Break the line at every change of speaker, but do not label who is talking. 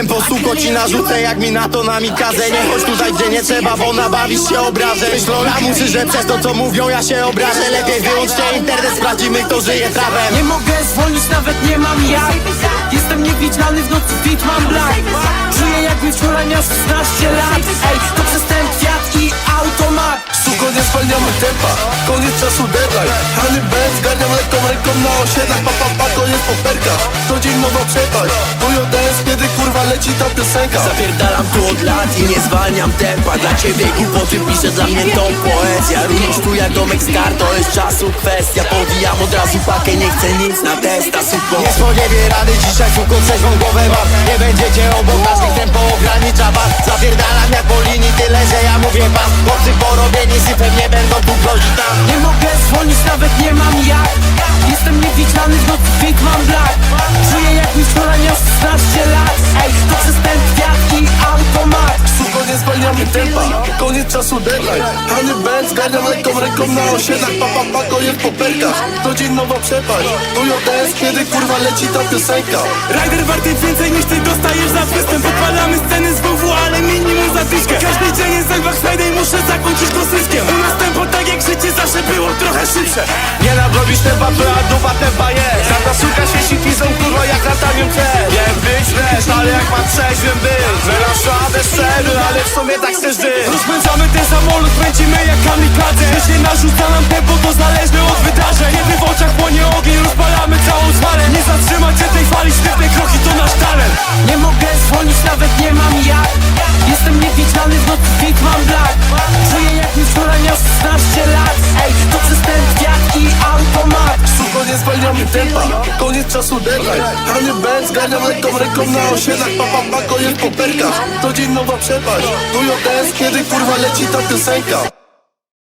Tempo suko ci narzucę jak mi na to namikaze Nie chodź tutaj gdzie nie trzeba, bo nabawisz się obrażę Myślą lamusy, że przez to co mówią ja się obrażę. Lepiej wyłączcie internet, sprawdzimy kto żyje trawem.
Nie mogę zwolnić, nawet nie mam jak. Jestem niewidzialny, w nocy fit mam black Czuję jakby wczoraj miał 16 lat. Ej, to przez ten kwiat i automat.
Suko nie zwalniamy tempa, koniec czasu deadline. Hany Ben zgarniam lekką ręką na osiedlach Pa pa pa, koniec po perkach To dzień nowa przepaść. Bojo dance, kiedy kurwa leci ta piosenka.
Zapierdalam tu od lat i nie zwalniam tempa Dla ciebie głupoty piszę, dla mnie to poezja. Również tu jak domek star, to jest czasu kwestia. Powijam od razu pakę, nie chcę nic na testa Suko.
Nie spodziewie rady dzisiaj suko trzeźwą głowę mam. Nie będziecie obok nas, niech tempo
czasu deadline. Hany Ben zgarniam lekką ręką na osiedlach. Pa pa pa, koniec po perkach To dzień nowa przepaść. Bojo dance, kiedy kurwa leci ta piosenka.
Rider warty więcej niż ty dostajesz za występ. Podpalamy sceny z WW, ale minimum zadyszkę Każdy dzień jest jak Friday, muszę zakończyć go zyskiem U nas tempo tak jak życie zawsze było trochę szybsze.
Nie nadrobisz tempa, twoja dupa tempa jest Żadna suka przerwy, ale w sumie tak żyć
Rozpędzamy ten samolot, kręcimy jak kamikadze. Jeśli narzuca nam tempo, to zależne od wydarzeń. Kiedy w oczach płonie ogień, rozpalamy całą zwalę Nie zatrzymać się tej fali, sztywne kroki to nasz talent.
Nie mogę zwolnić, nawet nie mam jak. Jestem niewidzialny, w nocy fit mam
zwalniamy tempa, koniec czasu deadline Hany Ben zgarniam lekką ręką na osiedlach. Pa pa pa, koniec po perkach To dzień nowa przepaść. Bojo dance, kiedy kurwa leci ta piosenka